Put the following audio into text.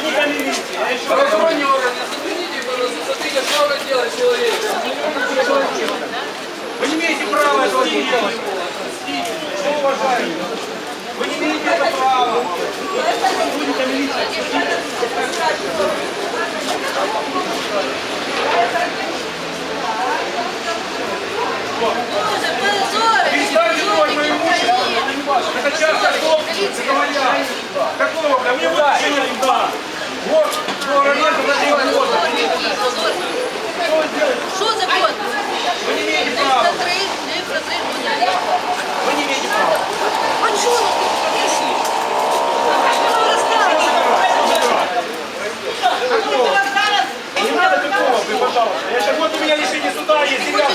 сотрудниками видите. Правоохранительные органы, загляните, пожалуйста, смотрите, что вы делаете человеку. Вы не имеете права этого делать. Что уважаемый? Вы не имеете это права. Сотрудниками видите. Thank. пожалуйста. Я же вот у меня еще не суда есть, земля